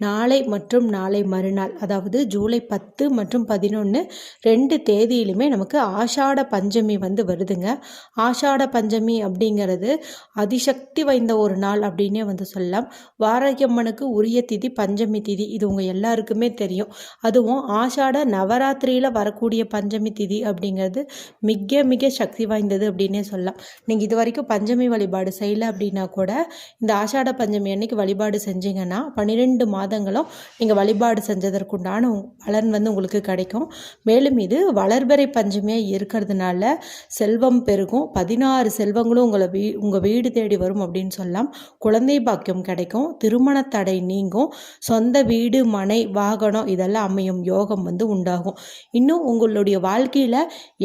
நாளை மற்றும் நாளை மறுநாள் அதாவது ஜூலை பத்து மற்றும் பதினொன்று ரெண்டு தேதியிலுமே நமக்கு ஆஷாட பஞ்சமி வந்து வருதுங்க. ஆஷாட பஞ்சமி அப்படிங்கிறது அதிசக்தி வாய்ந்த ஒரு நாள் அப்படின்னே வந்து சொல்லலாம். வாராகியம்மனுக்கு உரிய திதி பஞ்சமி திதி இது உங்கள் எல்லாருக்குமே தெரியும். அதுவும் ஆஷாட நவராத்திரியில் வரக்கூடிய பஞ்சமி திதி அப்படிங்கிறது மிக மிக சக்தி வாய்ந்தது அப்படின்னே சொல்லலாம். நீங்கள் இது வரைக்கும் பஞ்சமி வழிபாடு செய்யலை அப்படின்னா கூட இந்த ஆஷாட பஞ்சமி அன்னைக்கு வழிபாடு செஞ்சீங்கன்னா பன்னிரெண்டு மாதங்களும் நீங்கள் வழிபாடு செஞ்சதற்குண்டான பலன் வந்து உங்களுக்கு கிடைக்கும். மேலும் இது வளர்பறை பஞ்சமியாக இருக்கிறதுனால செல்வம் பெருகும். பதினாறு செல்வங்களும் உங்களை வீ உங்கள் வீடு தேடி வரும் அப்படின்னு சொல்லலாம் குழந்தை பாக்கியம் கிடைக்கும். திருமண தடை நீங்கும். சொந்த வீடு மனை வாகனம் இதெல்லாம் அமையும். யோகம் வந்து உண்டாகும். இன்னும் உங்களுடைய வாழ்க்கையில்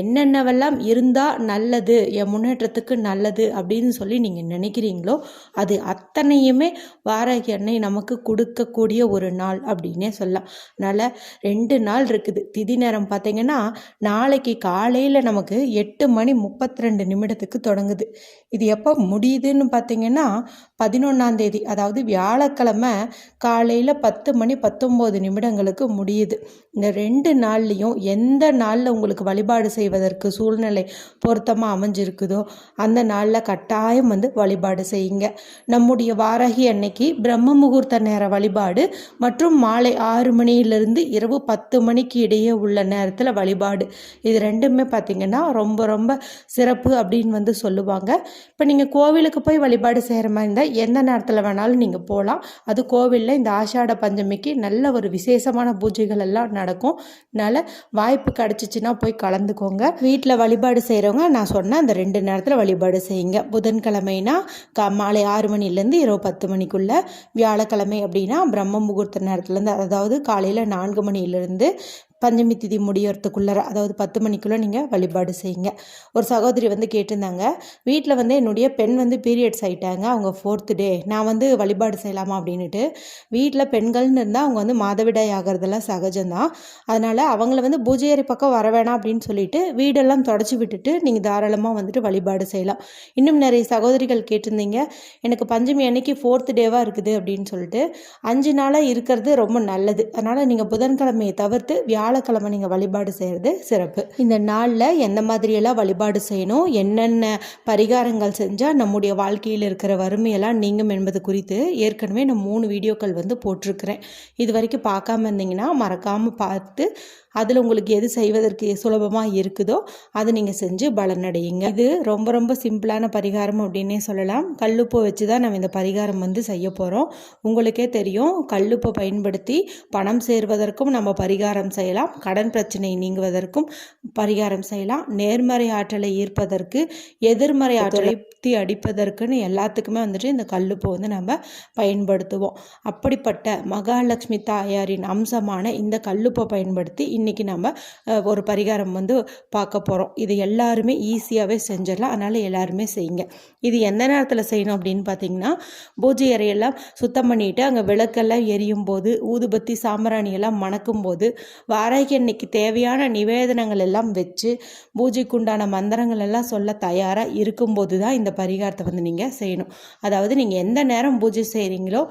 என்னென்னவெல்லாம் இருந்தால் நல்லது என் முன்னேற்றத்துக்கு நல்லது அப்படின்னு சொல்லி நீங்கள் நினைக்கிறீங்களோ அது அத்தனையுமே வாராகி அன்னை நமக்கு கொடுக்கக்கூடிய ஒரு நாள் அப்படின்னே சொல்லலாம். அதனால் ரெண்டு நாள் இருக்குது. திதி நேரம் பார்த்தீங்கன்னா நாளைக்கு காலையில் நமக்கு எட்டு மணி முப்பத்தி ரெண்டு நிமிடத்துக்கு தொடங்குது. இது எப்போ முடியுதுன்னு பார்த்தீங்கன்னா பதினொன்றாம் தேதி அதாவது வியாழக்கிழமை காலையில் பத்து மணி பத்தொம்போது நிமிடங்களுக்கு முடியுது. இந்த ரெண்டு நாள்லேயும் எந்த நாளில் உங்களுக்கு வழிபாடு செய்வதற்கு சூழ்நிலை பொருத்தமாக அமைஞ்சிருக்குதோ அந்த நாளில் கட்டாயம் வந்து வழிபாடு செய்யுங்க. நம்முடைய வாரகி அன்னைக்கு பிரம்ம முகூர்த்த நேர வழிபாடு மற்றும் மாலை ஆறு மணியிலிருந்து இரவு பத்து மணிக்கு இடையே உள்ள நேரத்தில் வழிபாடு. இது ரெண்டுமே பார்த்திங்கன்னா ரொம்ப ரொம்ப சிறப்பு அப்படின்னு வந்து சொல்லுவாங்க. இப்போ நீங்கள் கோவிலுக்கு போய் வழிபாடு செய்கிற மாதிரி இருந்தால் எந்த நேரத்தில் வேணாலும் நீங்கள் போகலாம் அது கோவிலில் இந்த ஆஷாட பஞ்சமிக்கு நல்ல ஒரு விசேஷமான பூஜைகள் எல்லாம் நடக்கும். அதனால் வாய்ப்பு கிடச்சிச்சின்னா போய் கலந்துக்கோங்க. வீட்டில் வழிபாடு செய்கிறவங்க நான் சொன்ன அந்த ரெண்டு நேரத்தில் வழிபாடு செய்யுங்க. புதன்கிழமைனா க மாலை ஆறு மணிலேருந்து இரவு பத்து மணிக்குள்ளே வியாழக்கிழமை அப்படின்னா பிரம்ம முகூர்த்த நேரத்துலேருந்து அதாவது காலையில் நான்கு மணியிலேருந்து பஞ்சமி திதி முடியறதுக்குள்ளே அதாவது பத்து மணிக்குள்ளே நீங்கள் வழிபாடு செய்யுங்க. ஒரு சகோதரி வந்து கேட்டிருந்தாங்க வீட்டில் வந்து என்னுடைய பெண் வந்து பீரியட்ஸ் ஆகிட்டாங்க அவங்க ஃபோர்த்து டே நான் வந்து வழிபாடு செய்யலாமா அப்படின்ட்டு வீட்டில் பெண்கள்னு இருந்தால் அவங்க வந்து மாதவிடாய் ஆகிறதெல்லாம் சகஜம்தான். அதனால் அவங்கள வந்து பூஜை அறை பக்கம் வர வேணாம் அப்படின்னு சொல்லிட்டு வீடெல்லாம் தொடச்சி விட்டுட்டு நீங்கள் தாராளமாக வந்துட்டு வழிபாடு செய்யலாம். இன்னும் நிறைய சகோதரிகள் கேட்டிருந்தீங்க எனக்கு பஞ்சமி அன்னைக்கு ஃபோர்த்து டேவாக இருக்குது அப்படின்னு சொல்லிட்டு அஞ்சு நாளாக இருக்கிறது ரொம்ப நல்லது. அதனால் நீங்கள் புதன்கிழமையை தவிர்த்து வியாழ வியாழக்கிழமை நீங்கள் வழிபாடு செய்கிறது சிறப்பு. இந்த நாளில் எந்த மாதிரியெல்லாம் வழிபாடு செய்யணும் என்னென்ன பரிகாரங்கள் செஞ்சால் நம்முடைய வாழ்க்கையில் இருக்கிற வறுமையெல்லாம் நீங்கும் என்பது குறித்து ஏற்கனவே நான் மூணு வீடியோக்கள் வந்து போட்டிருக்கிறேன். இது வரைக்கும் பார்க்காம இருந்தீங்கன்னா மறக்காமல் பார்த்து அதில் உங்களுக்கு எது செய்வதற்கு சுலபமாக இருக்குதோ அதை நீங்கள் செஞ்சு பலனடையுங்க. இது ரொம்ப ரொம்ப சிம்பிளான பரிகாரம் அப்படின்னே சொல்லலாம். கல்லுப்பை வச்சு தான் நம்ம இந்த பரிகாரம் வந்து செய்ய போகிறோம் உங்களுக்கே தெரியும் கல்லுப்பை பயன்படுத்தி பணம் சேர்வதற்கும் நம்ம பரிகாரம் செய்யலாம். கடன் பிரச்சனை நீங்குவதற்கும் பரிகாரம் செய்யலாம். நேர்மறை ஆற்றலை ஈர்ப்பதற்கு எதிர்மறை ஆற்றலை தீ அடிப்பதற்குன்னு எல்லாத்துக்குமே வந்துட்டு இந்த கல்லுப்பை வந்து நம்ம பயன்படுத்துவோம். அப்படிப்பட்ட மகாலட்சுமி தாயாரின் அம்சமான இந்த கல்லுப்பை பயன்படுத்தி இன்றைக்கி நம்ம ஒரு பரிகாரம் வந்து பார்க்க போகிறோம் இது எல்லாருமே ஈஸியாகவே செஞ்சிடலாம். அதனால் எல்லாருமே செய்யுங்க. இது எந்த நேரத்தில் செய்யணும் அப்படின்னு பார்த்தீங்கன்னா பூஜை அறையெல்லாம் சுத்தம் பண்ணிட்டு அங்கே விளக்கெல்லாம் எரியும் போது ஊதுபத்தி சாம்பிராணியெல்லாம் மணக்கும் போது வாராகி அன்னைக்கு தேவையான நிவேதனங்கள் எல்லாம் வச்சு பூஜைக்குண்டான மந்திரங்கள் எல்லாம் சொல்ல தயாராக இருக்கும்போது தான் இந்த பரிகாரத்தை வந்து நீங்கள் செய்யணும். அதாவது நீங்கள் எந்த நேரம் பூஜை செய்கிறீங்களோ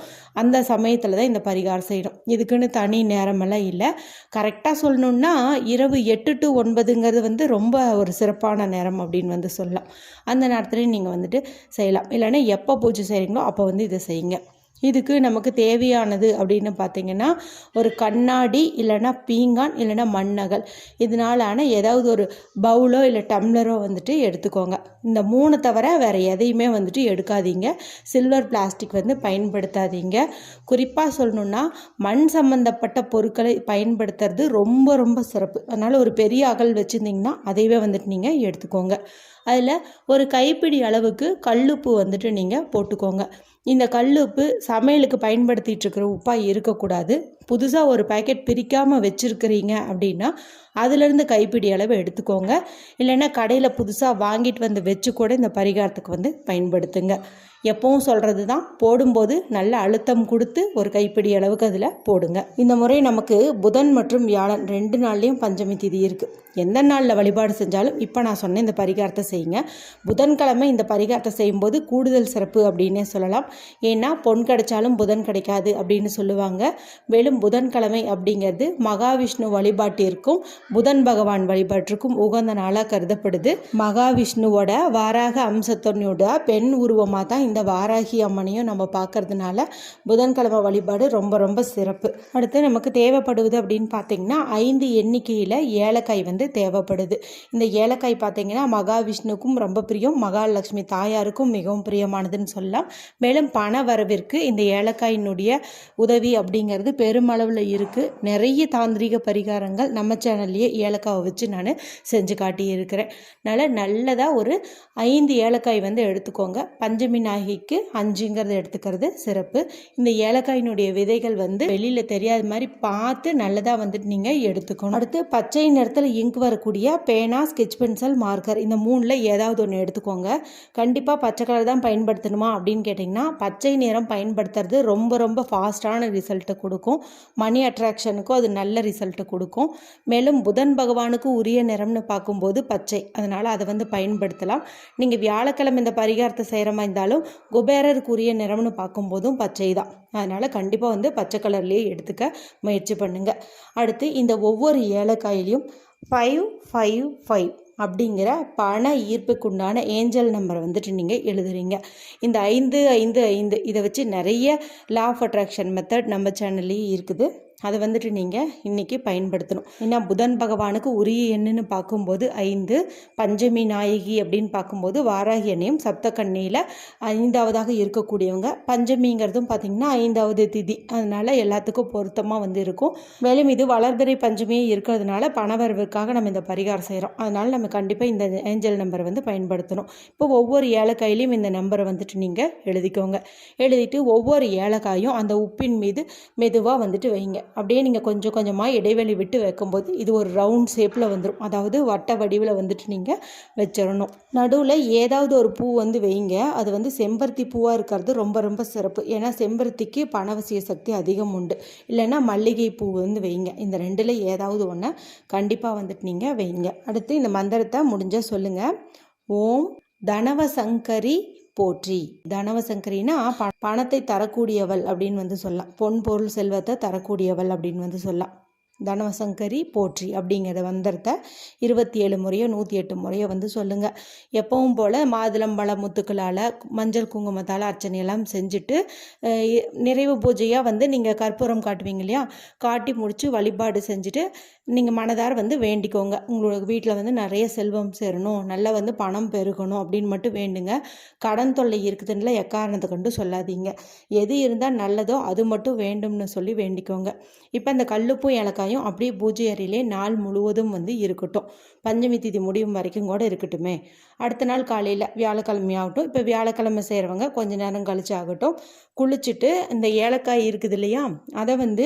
அந்த சமயத்தில் தான் இந்த பரிகாரம் செய்யணும். இதுக்குன்னு தனி நேரமெல்லாம் இல்லை. கரெக்டாக சொல்லணுன்னா இரவு எட்டு டு ஒன்பதுங்கிறது வந்து ரொம்ப ஒரு சிறப்பான நேரம் அப்படின்னு வந்து சொல்லலாம். அந்த நேரத்துலையும் நீங்கள் வந்துட்டு செய்யலாம். இல்லைன்னா எப்போ பூஜை செய்கிறீங்களோ அப்போ வந்து இதை செய்யுங்க. இதுக்கு நமக்கு தேவையானது அப்படின்னு பார்த்தீங்கன்னா ஒரு கண்ணாடி இல்லைன்னா பீங்கான் இல்லைன்னா மண்ணகல். இதனாலான ஏதாவது ஒரு பவுலோ இல்லை டம்ளரோ வந்துட்டு எடுத்துக்கோங்க. இந்த மூணு தவிர வேறு எதையுமே வந்துட்டு எடுக்காதீங்க. சில்வர் பிளாஸ்டிக் வந்து பயன்படுத்தாதீங்க. குறிப்பாக சொல்லணுன்னா மண் சம்மந்தப்பட்ட பொருட்களை பயன்படுத்துறது ரொம்ப ரொம்ப சிறப்பு. அதனால் ஒரு பெரிய அகல் வச்சுருந்தீங்கன்னா அதையவே வந்துட்டு நீங்கள் எடுத்துக்கோங்க. அதில் ஒரு கைப்பிடி அளவுக்கு கல்லுப்பு வந்துட்டு நீங்கள் போட்டுக்கோங்க. இந்த கல்லுப்பு சமையலுக்கு பயன்படுத்திகிட்டு இருக்கிற உப்பாக இருக்கக்கூடாது. புதுசாக ஒரு பேக்கெட் பிரிக்காமல் வச்சுருக்கிறீங்க அப்படின்னா அதுலேருந்து கைப்பிடி அளவு எடுத்துக்கோங்க. இல்லைன்னா கடையில் புதுசாக வாங்கிட்டு வந்து வச்சு கூட இந்த பரிகாரத்துக்கு வந்து பயன்படுத்துங்க. எப்பவும் சொல்கிறது தான் போடும்போது நல்ல அழுத்தம் கொடுத்து ஒரு கைப்பிடி அளவுக்கு அதில் போடுங்க. இந்த முறை நமக்கு புதன் மற்றும் வியாழன் ரெண்டு நாள்லேயும் பஞ்சமி திதி இருக்குது எந்த நாளில் வழிபாடு செஞ்சாலும் இப்போ நான் சொன்னேன் இந்த பரிகாரத்தை செய்யுங்க. புதன்கிழமை இந்த பரிகாரத்தை செய்யும்போது கூடுதல் சிறப்பு அப்படின்னே சொல்லலாம். ஏன்னா பொன் கிடைச்சாலும் புதன் கிடைக்காது அப்படின்னு சொல்லுவாங்க. மேலும் புதன்கிழமை அப்படிங்கிறது மகாவிஷ்ணு வழிபாட்டிற்கும் புதன் பகவான் வழிபாட்டிற்கும் உகந்த நாளாக கருதப்படுது. மகாவிஷ்ணுவோட வாராக அம்சத்தனையோட பெண் உருவமாக தான் இந்த வாராகி அம்மனையும் நம்ம பார்க்கறதுனால புதன்கிழமை வழிபாடு ரொம்ப ரொம்ப சிறப்பு. அடுத்து நமக்கு தேவைப்படுவது அப்படின்னு பார்த்தீங்கன்னா ஐந்து எண்ணிக்கையில் ஏலக்காய் வந்து தேவைப்படுது. இந்த ஏலக்காய் பார்த்தீங்கன்னா மகாவிஷ்ணுக்கும் ரொம்ப பிரியம். மகாலட்சுமி தாயாருக்கும் மிகவும் பிரியமானதுன்னு சொல்லலாம். மேலும் பண வரவிற்கு இந்த ஏலக்காயினுடைய உதவி அப்படிங்கிறது பெரும் பெருமளவில் இருக்குது நிறைய தாந்திரிக பரிகாரங்கள் நம்ம சேனல்லையே ஏலக்காவை வச்சு நான் செஞ்சு காட்டியிருக்கிறேன். அதனால் நல்லதாக ஒரு ஐந்து ஏலக்காய் வந்து எடுத்துக்கோங்க. பஞ்சமி நாகிக்கு அஞ்சுங்கிறத எடுத்துக்கிறது சிறப்பு. இந்த ஏலக்காயினுடைய விதைகள் வந்து வெளியில் தெரியாத மாதிரி பார்த்து நல்லதாக வந்துட்டு நீங்கள் எடுத்துக்கணும். அடுத்து பச்சை நிறத்தில் இங்க் வரக்கூடிய பேனா ஸ்கெச் பென்சில் மார்க்கர் இந்த மூணில் ஏதாவது ஒன்று எடுத்துக்கோங்க. கண்டிப்பாக பச்சை கலர் தான் பயன்படுத்தணுமா அப்படின்னு கேட்டிங்கன்னா பச்சை நிறம் பயன்படுத்துறது ரொம்ப ரொம்ப ஃபாஸ்ட்டான ரிசல்ட்டை கொடுக்கும். மணி அட்ராக்ஷனுக்கும் அது நல்ல ரிசல்ட்டை கொடுக்கும். மேலும் புதன் பகவானுக்கு உரிய நிறம்னு பார்க்கும்போது பச்சை. அதனால் அதை வந்து பயன்படுத்தலாம். நீங்கள் வியாழக்கிழமை இந்த பரிகாரத்தை செய்கிற மாதிரி இருந்தாலும் குபேரருக்குரிய நிறம்னு பார்க்கும்போதும் பச்சை தான். அதனால் கண்டிப்பாக வந்து பச்சை கலர்லேயே எடுத்துக்க முயற்சி பண்ணுங்கள் அடுத்து இந்த ஒவ்வொரு ஏலக்காயிலையும் ஃபைவ் ஃபைவ் ஃபைவ் அப்படிங்கிற பண ஈர்ப்புக்குண்டான ஏஞ்சல் நம்பரை வந்துட்டு நீங்கள் எழுதுறீங்க. இந்த ஐந்து ஐந்து ஐந்து இதை வச்சு நிறைய லா ஆஃப் அட்ராக்ஷன் மெத்தட் நம்ம சேனல்லையும் இருக்குது. அதை வந்துட்டு நீங்கள் இன்றைக்கி பயன்படுத்தணும். ஏன்னா புதன் பகவானுக்கு உரிய எண்ணுன்னு பார்க்கும்போது ஐந்து பஞ்சமி நாயகி அப்படின்னு பார்க்கும்போது வாராகி எண்ணையும் சப்தக்கண்ணியில் ஐந்தாவதாக இருக்கக்கூடியவங்க. பஞ்சமிங்கிறதும் பார்த்திங்கன்னா ஐந்தாவது திதி. அதனால் எல்லாத்துக்கும் பொருத்தமாக வந்து இருக்கும். மேலும் இது வளர்பிறை பஞ்சமியே இருக்கிறதுனால பணவரவுக்காக நம்ம இந்த பரிகாரம் செய்கிறோம் அதனால் நம்ம கண்டிப்பாக இந்த ஏஞ்சல் நம்பரை வந்து பயன்படுத்தணும். இப்போ ஒவ்வொரு ஏலக்காயிலையும் இந்த நம்பரை வந்துட்டு நீங்கள் எழுதிக்கோங்க. எழுதிட்டு ஒவ்வொரு ஏலக்காயும் அந்த உப்பின் மீது மெதுவாக வந்துட்டு வைங்க. அப்படியே நீங்கள் கொஞ்சம் கொஞ்சமாக இடைவெளி விட்டு வைக்கும்போது இது ஒரு ரவுண்ட் ஷேப்பில் வந்துடும் அதாவது வட்ட வடிவில் வந்துட்டு நீங்கள் வச்சிடணும். நடுவில் ஏதாவது ஒரு பூ வந்து வைங்க. அது வந்து செம்பருத்தி பூவாக இருக்கிறது ரொம்ப ரொம்ப சிறப்பு. ஏன்னா செம்பருத்திக்கு பணவசிய சக்தி அதிகம் உண்டு. இல்லைன்னா மல்லிகை பூ வந்து வைங்க. இந்த ரெண்டில் ஏதாவது ஒன்று கண்டிப்பாக வந்துட்டு நீங்கள் வைங்க. அடுத்து இந்த மந்திரத்தை முடிஞ்சால் சொல்லுங்கள் ஓம் தனவசங்கரி போற்றி. தனவசங்கரினா பணத்தை தரக்கூடியவள் அப்படின்னு வந்து சொல்லலாம். பொன் பொருள் செல்வத்தை தரக்கூடியவள் அப்படின்னு வந்து சொல்லலாம். தனவசங்கரி போற்றி அப்படிங்கிற மந்திரத்தை இருபத்தி ஏழு முறையோ நூற்றி எட்டு முறையோ வந்து சொல்லுங்கள் எப்பவும் போல் மாதுளம்பழ முத்துக்களால் மஞ்சள் குங்குமத்தால் அர்ச்சனையெல்லாம் செஞ்சுட்டு நிறைவு பூஜையாக வந்து நீங்கள் கற்பூரம் காட்டுவீங்க இல்லையா? காட்டி முடித்து வழிபாடு செஞ்சுட்டு நீங்கள் மனதார வந்து வேண்டிக்கோங்க. உங்களோட வீட்டில் வந்து நிறைய செல்வம் சேரணும் நல்லா வந்து பணம் பெருகணும் அப்படின்னு மட்டும் வேண்டுங்க. கடன் தொல்லை இருக்குதுன்னு எக்காரணத்தை கண்டு சொல்லாதீங்க. எது இருந்தால் நல்லதோ அது மட்டும் வேண்டும்னு சொல்லி வேண்டிக்கோங்க. இப்போ இந்த கல்லுப்பும் ஏலக்காயும் அப்படியே பூஜை அறையிலே நாள் முழுவதும் வந்து இருக்கட்டும். பஞ்சமி திதி முடியும் வரைக்கும் கூட இருக்கட்டுமே. அடுத்த நாள் காலையில் வியாழக்கிழமை ஆகட்டும். இப்போ வியாழக்கிழமை செய்கிறவங்க கொஞ்சம் நேரம் கழிச்சு ஆகட்டும். குளிச்சுட்டு இந்த ஏலக்காய் இருக்குது இல்லையா? அதை வந்து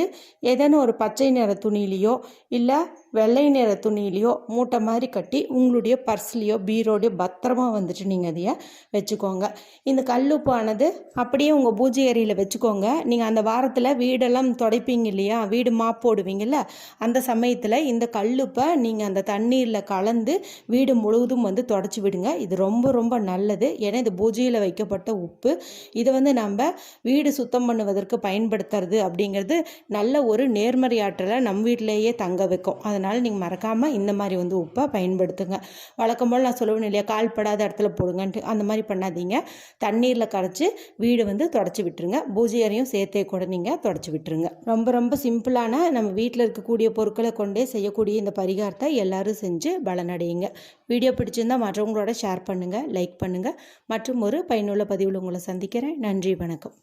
ஏதேனும் ஒரு பச்சை நிற துணியிலையோ இல்லை வெள்ளை நிற துணியிலையோ மூட்டை மாதிரி கட்டி உங்களுடைய பர்ஸ்லேயோ பீரோடையோ பத்திரமா வந்துட்டு நீங்கள் அதைய வச்சுக்கோங்க. இந்த கல்லுப்பானது அப்படியே உங்கள் பூஜை அறையில் வச்சுக்கோங்க. நீங்கள் அந்த வாரத்தில் வீடெல்லாம் துடைப்பீங்க இல்லையா? வீடு மாப் போடுவீங்கல்ல? அந்த சமயத்தில் இந்த கல்லுப்பை நீங்கள் அந்த தண்ணீரில் கலந்து வீடு முழுவதும் வந்து தொடச்சி விடுங்க. இது ரொம்ப ரொம்ப நல்லது. ஏன்னா இது பூஜையில் வைக்கப்பட்ட உப்பு. இதை வந்து நம்ம வீடு சுத்தம் பண்ணுவதற்கு பயன்படுத்துறது அப்படிங்கிறது நல்ல ஒரு நேர்மறையாற்றலை நம் வீட்டிலேயே தங்க வைக்கும். அதனால் அதனால் நீங்கள் மறக்காமல் இந்த மாதிரி வந்து உப்பை பயன்படுத்துங்க. வழக்கம் போல் நான் சொல்லுவேன் இல்லையா கால் படாத இடத்துல போடுங்கன்ட்டு அந்த மாதிரி பண்ணாதீங்க. தண்ணீரில் கரைச்சி வீடு வந்து தொடச்சி விட்டுருங்க. பூஜை அறையும் சேர்த்தே கூட நீங்கள் தொடச்சி விட்டுருங்க. ரொம்ப ரொம்ப சிம்பிளான நம்ம வீட்டில் இருக்கக்கூடிய பொருட்களை கொண்டே செய்யக்கூடிய இந்த பரிகாரத்தை எல்லோரும் செஞ்சு பலனடையுங்க. வீடியோ பிடிச்சிருந்தால் மற்றவங்களோட ஷேர் பண்ணுங்கள் லைக் பண்ணுங்கள் மற்றும் ஒரு பயனுள்ள பதிவில் உங்களை சந்திக்கிறேன். நன்றி வணக்கம்.